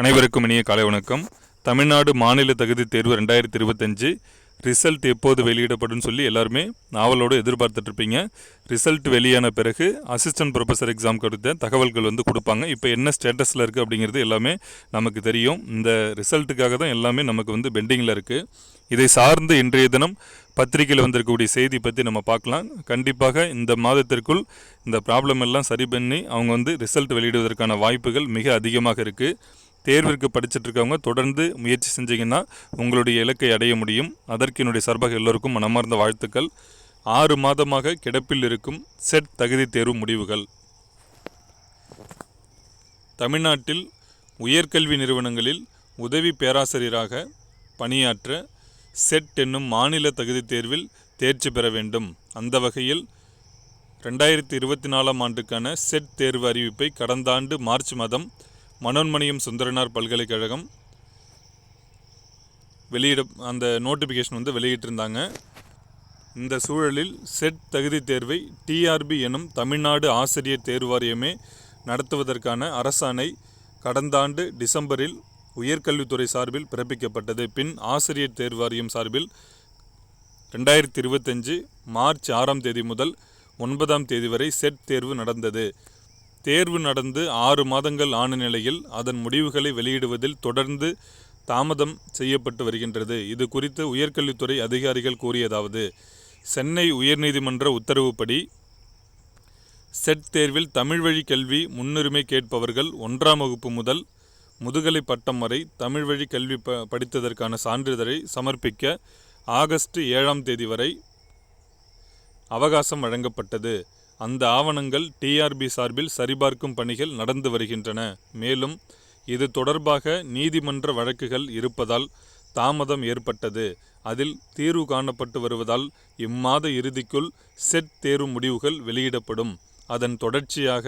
அனைவருக்கும் இனிய காலை வணக்கம். தமிழ்நாடு மாநில தகுதி தேர்வு ரெண்டாயிரத்தி இருபத்தஞ்சு ரிசல்ட் எப்போது வெளியிடப்படும் சொல்லி எல்லாருமே நாவலோடு எதிர்பார்த்துட்ருப்பீங்க ரிசல்ட் வெளியான பிறகு அசிஸ்டன்ட் ப்ரொஃபஸர் எக்ஸாம் கொடுத்த தகவல்கள் வந்து கொடுப்பாங்க. இப்போ என்ன ஸ்டேட்டஸில் இருக்குது அப்படிங்கிறது எல்லாமே நமக்கு தெரியும். இந்த ரிசல்ட்டுக்காக தான் எல்லாமே நமக்கு வந்து பெண்டிங்கில் இருக்குது இதை சார்ந்து இன்றைய தினம் பத்திரிகையில் வந்திருக்கக்கூடிய செய்தி பற்றி நம்ம பார்க்கலாம். கண்டிப்பாக இந்த மாதத்திற்குள் இந்த ப்ராப்ளம் எல்லாம் சரி பண்ணி அவங்க வந்து ரிசல்ட் வெளியிடுவதற்கான வாய்ப்புகள் மிக அதிகமாக இருக்குது தேர்விற்கு படிச்சுட்டு இருக்கவங்க தொடர்ந்து முயற்சி செஞ்சீங்கன்னா உங்களுடைய இலக்கை அடைய முடியும். அதற்கு என்னுடைய சார்பாக எல்லோருக்கும் மனமார்ந்த வாழ்த்துக்கள். ஆறு மாதமாக கிடப்பில் இருக்கும் செட் தகுதி தேர்வு முடிவுகள். தமிழ்நாட்டில் உயர்கல்வி நிறுவனங்களில் உதவி பேராசிரியராக பணியாற்ற செட் என்னும் மாநில தகுதி தேர்வில் தேர்ச்சி பெற வேண்டும். அந்த வகையில் ரெண்டாயிரத்தி இருபத்தி நாலாம் ஆண்டுக்கான செட் தேர்வு அறிவிப்பை கடந்த ஆண்டு மார்ச் மாதம் மனோன்மணியம் சுந்தரனார் பல்கலைக்கழகம் வெளியிட அந்த நோட்டிஃபிகேஷன் வந்து வெளியிட்டிருந்தாங்க. இந்த சூழலில் செட் தகுதி தேர்வை டிஆர்பி எனும் தமிழ்நாடு ஆசிரியர் தேர்வாரியமே நடத்துவதற்கான அரசாணை கடந்த ஆண்டு டிசம்பரில் உயர்கல்வித்துறை சார்பில் பிறப்பிக்கப்பட்டது. பின் ஆசிரியர் தேர்வாரியம் சார்பில் ரெண்டாயிரத்தி இருபத்தஞ்சு மார்ச் ஆறாம் தேதி முதல் ஒன்பதாம் தேதி வரை செட் தேர்வு நடந்தது. தேர்வு நடந்து ஆறு மாதங்கள் ஆன நிலையில் அதன் முடிவுகளை வெளியிடுவதில் தொடர்ந்து தாமதம் செய்யப்பட்டு வருகின்றது. இது குறித்து உயர்கல்வித்துறை அதிகாரிகள் கூறியதாவது சென்னை உயர்நீதிமன்ற உத்தரவுப்படி செட் தேர்வில் தமிழ் வழி கல்வி முன்னுரிமை கேட்பவர்கள் ஒன்றாம் வகுப்பு முதல் முதுகலை பட்டம் வரை தமிழ் வழி கல்வி ப படித்ததற்கான சான்றிதழை சமர்ப்பிக்க ஆகஸ்ட் ஏழாம் தேதி வரை அவகாசம் வழங்கப்பட்டது. அந்த ஆவணங்கள் டிஆர்பி சார்பில் சரிபார்க்கும் பணிகள் நடந்து வருகின்றன. மேலும் இது தொடர்பாக நீதிமன்ற வழக்குகள் இருப்பதால் தாமதம் ஏற்பட்டது. அதில் தீர்வு காணப்பட்டு வருவதால் இம்மாத இறுதிக்குள் செட் தேர்வு முடிவுகள் வெளியிடப்படும். அதன் தொடர்ச்சியாக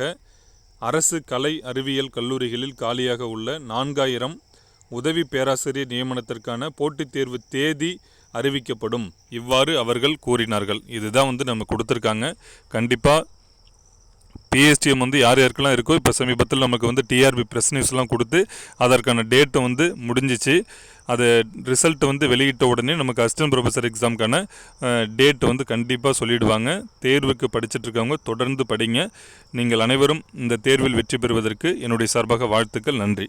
அரசு கலை அறிவியல் கல்லூரிகளில் காலியாக உள்ள நான்காயிரம் உதவி பேராசிரியர் நியமனத்திற்கான போட்டித் தேர்வு தேதி அறிவிக்கப்படும். இவ்வாறு அவர்கள் கூறினார்கள். இதுதான் வந்து நம்ம கொடுத்துருக்காங்க. கண்டிப்பாக பிஎஸ்டிஎம் வந்து யார் யாருக்கெல்லாம் இருக்கோ இப்போ சமீபத்தில் நமக்கு வந்து டிஆர்பி ப்ரெஸ் நியூஸ்லாம் கொடுத்து அதற்கான டேட்டை வந்து முடிஞ்சிச்சு. அது ரிசல்ட் வந்து வெளியிட்ட உடனே நமக்கு அசிஸ்டன்ட் ப்ரொஃபஸர் எக்ஸாமுக்கான டேட் வந்து கண்டிப்பாக சொல்லிடுவாங்க. தேர்வுக்கு படிச்சுட்ருக்கவங்க தொடர்ந்து படிங்க. நீங்கள் அனைவரும் இந்த தேர்வில் வெற்றி பெறுவதற்கு என்னுடைய சார்பாக வாழ்த்துக்கள். நன்றி.